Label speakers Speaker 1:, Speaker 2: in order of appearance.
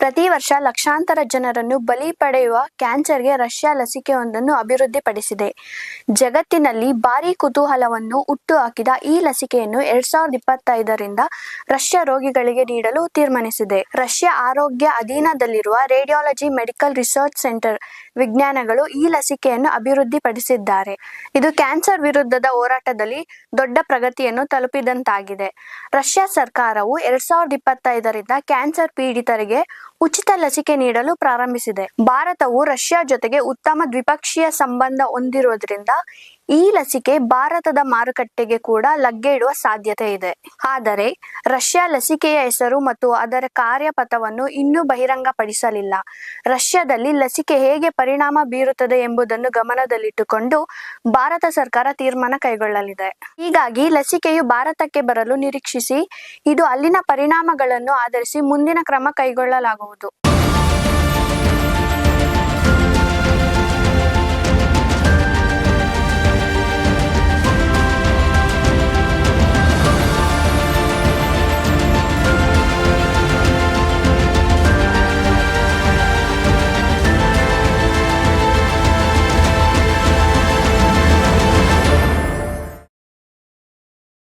Speaker 1: ಪ್ರತಿ ವರ್ಷ ಲಕ್ಷಾಂತರ ಜನರನ್ನು ಬಲಿ ಪಡೆಯುವ ಕ್ಯಾನ್ಸರ್ಗೆ ರಷ್ಯಾ ಲಸಿಕೆಯೊಂದನ್ನು ಅಭಿವೃದ್ಧಿಪಡಿಸಿದೆ. ಜಗತ್ತಿನಲ್ಲಿ ಭಾರೀ ಕುತೂಹಲವನ್ನು ಹುಟ್ಟುಹಾಕಿದ ಈ ಲಸಿಕೆಯನ್ನು ಎರಡ್ ಸಾವಿರದ ಇಪ್ಪತ್ತೈದರಿಂದ ರಷ್ಯಾ ರೋಗಿಗಳಿಗೆ ನೀಡಲು ತೀರ್ಮಾನಿಸಿದೆ. ರಷ್ಯಾ ಆರೋಗ್ಯ ಅಧೀನದಲ್ಲಿರುವ ರೇಡಿಯಾಲಜಿ ಮೆಡಿಕಲ್ ರಿಸರ್ಚ್ ಸೆಂಟರ್ ವಿಜ್ಞಾನಗಳು ಈ ಲಸಿಕೆಯನ್ನು ಅಭಿವೃದ್ಧಿಪಡಿಸಿದ್ದಾರೆ. ಇದು ಕ್ಯಾನ್ಸರ್ ವಿರುದ್ಧದ ಹೋರಾಟದಲ್ಲಿ ದೊಡ್ಡ ಪ್ರಗತಿಯನ್ನು ತಲುಪಿದಂತಾಗಿದೆ. ರಷ್ಯಾ ಸರ್ಕಾರವು ಎರಡ್ ಸಾವಿರದ ಇಪ್ಪತ್ತೈದರಿಂದ ಕ್ಯಾನ್ಸರ್ ಪೀಡಿತರಿಗೆ ಉಚಿತ ಲಸಿಕೆ ನೀಡಲು ಪ್ರಾರಂಭಿಸಿದೆ. ಭಾರತವು ರಷ್ಯಾ ಜೊತೆಗೆ ಉತ್ತಮ ದ್ವಿಪಕ್ಷೀಯ ಸಂಬಂಧ ಹೊಂದಿರುವುದರಿಂದ ಈ ಲಸಿಕೆ ಭಾರತದ ಮಾರುಕಟ್ಟೆಗೆ ಕೂಡ ಲಗ್ಗೆ ಇಡುವ ಸಾಧ್ಯತೆ ಇದೆ. ಆದರೆ ರಷ್ಯಾ ಲಸಿಕೆಯ ಹೆಸರು ಮತ್ತು ಅದರ ಕಾರ್ಯಪಥವನ್ನು ಇನ್ನೂ ಬಹಿರಂಗಪಡಿಸಲಿಲ್ಲ. ರಷ್ಯಾದಲ್ಲಿ ಲಸಿಕೆ ಹೇಗೆ ಪರಿಣಾಮ ಬೀರುತ್ತದೆ ಎಂಬುದನ್ನು ಗಮನದಲ್ಲಿಟ್ಟುಕೊಂಡು ಭಾರತ ಸರ್ಕಾರ ತೀರ್ಮಾನ ಕೈಗೊಳ್ಳಲಿದೆ. ಹೀಗಾಗಿ ಲಸಿಕೆಯು ಭಾರತಕ್ಕೆ ಬರಲು ನಿರೀಕ್ಷಿಸಿ, ಇದು ಅಲ್ಲಿನ ಪರಿಣಾಮಗಳನ್ನು ಆಧರಿಸಿ ಮುಂದಿನ ಕ್ರಮ ಕೈಗೊಳ್ಳಲಾಗುವುದು.